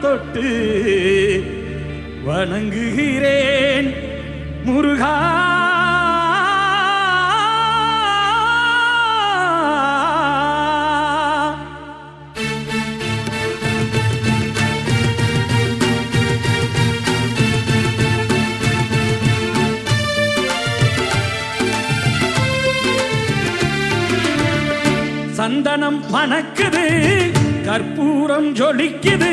தொட்டு வணங்குகிறேன் முருகா. சந்தனம் பணக்குது கற்பூரம் ஜொலிக்குது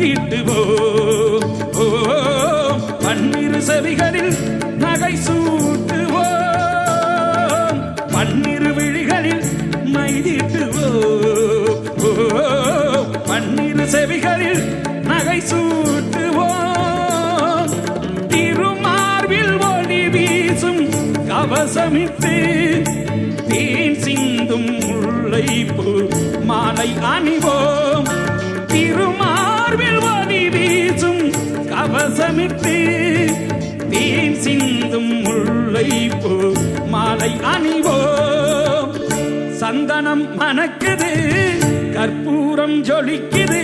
தீட்டுவோம். ஓ பன்னிரு செவிகளில் நகை சூட்டுவோம். பன்னிரு விழிகளில் மைதீட்டுவோம் ஓ பன்னிரு செவிகளில் நகை சூட்டுவோம். திருமார்பில் ஒளி வீசும் கவசமிட்டு தேன் சிந்தும் முல்லைப்பூ மாலை அணிவோம். திருமார்பில் வீசும் கவசமிட்டு தேன் சிந்தும் முல்லை போ மாலை அணிவோம். சந்தனம் மணக்குது கற்பூரம் ஜொலிக்குது.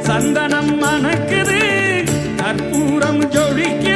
சந்தனம் மணக்குது கற்பூரம் ஜொலிக்குது.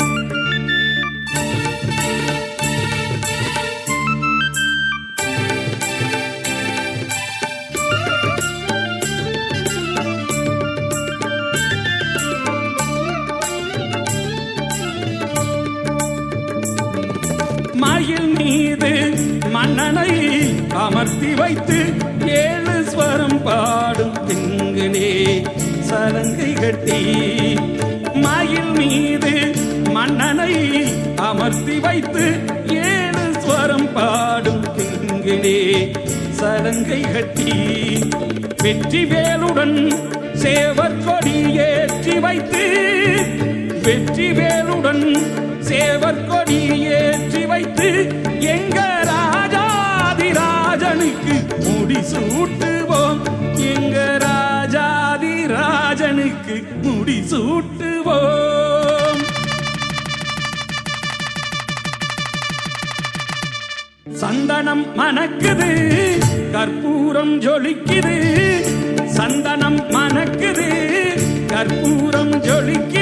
மன்னனை அமர்த்தி வைத்து ஏழு ஸ்வரம் பாடும் திங்களே சலங்கை கட்டி. மயில் மீது மன்னனை அமர்த்தி வைத்து ஏழு ஸ்வரம் பாடும் திங்களே சலங்கை கட்டி. வெற்றி வேலுடன் சேவற்கொடி ஏற்றி வைத்து வெற்றி வேலுடன் சேவற்கொடி ஏற்றி வைத்து எங்கள் சூட்டுவோம். எங்க ராஜாதிராஜனுக்கு முடி சூட்டுவோம். சந்தனம் மணக்குது கற்பூரம் ஜொலிக்குது. சந்தனம் மணக்குது கற்பூரம் ஜொலிக்குது.